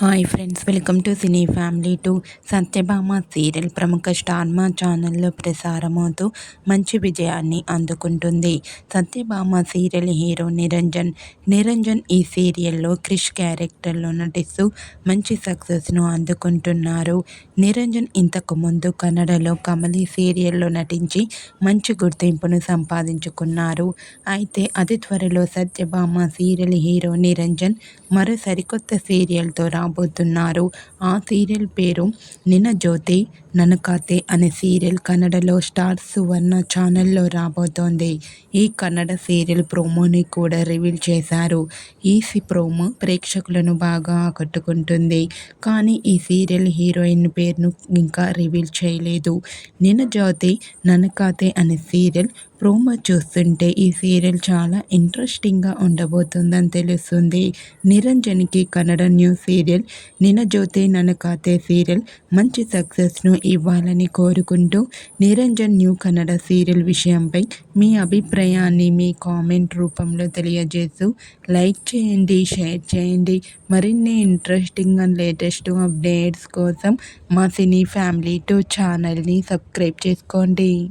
Hi friends welcome to cine family two. Satyabhama serial ప్రముఖ star Maa ఛానల్లో ప్రసారమవుతూ మంచి విజయాన్ని అందుకుంటుంది. Satyabhama serial hero Niranjan. Niranjan ఈ సీరియల్లో క్రిష్ క్యారెక్టర్లో నటిస్తూ మంచి సక్సెస్ను అందుకుంటున్నారు. నిరంజన్ ఇంతకు ముందు కన్నడలో కమలి సీరియల్లో నటించి మంచి గుర్తింపును సంపాదించుకున్నారు. అయితే అతి త్వరలో సత్యభామ సీరియల్ హీరో నిరంజన్ మరో సరికొత్త సీరియల్తో రా రాబోతున్నారు ఆ సీరియల్ పేరు నిన్న జ్యోతి ననకాతే అనే సీరియల్ కన్నడలో స్టార్ సువర్ణ ఛానల్లో రాబోతోంది. ఈ కన్నడ సీరియల్ ప్రోమోని కూడా రివీల్ చేశారు. ఈ ప్రోమో ప్రేక్షకులను బాగా ఆకట్టుకుంటుంది. కానీ ఈ సీరియల్ హీరోయిన్ పేరును ఇంకా రివీల్ చేయలేదు. నిన్న జ్యోతి ననకాతే అనే సీరియల్ ప్రోమో చూస్తుంటే ఈ సీరియల్ చాలా ఇంట్రెస్టింగ్గా ఉండబోతుందని తెలుస్తుంది. నిరంజన్కి Kannada new serial Nina Jyothi Nanakathe serial మంచి సక్సెస్ను ఇవ్వాలని కోరుకుంటూ నిరంజన్ న్యూ కన్నడ సీరియల్ విషయంపై మీ అభిప్రాయాన్ని మీ కామెంట్ రూపంలో తెలియజేస్తూ లైక్ చేయండి షేర్ చేయండి. మరిన్ని ఇంట్రెస్టింగ్ అండ్ లేటెస్ట్ అప్డేట్స్ కోసం మా సినీ ఫ్యామిలీ టూ ఛానల్ని సబ్స్క్రైబ్ చేసుకోండి.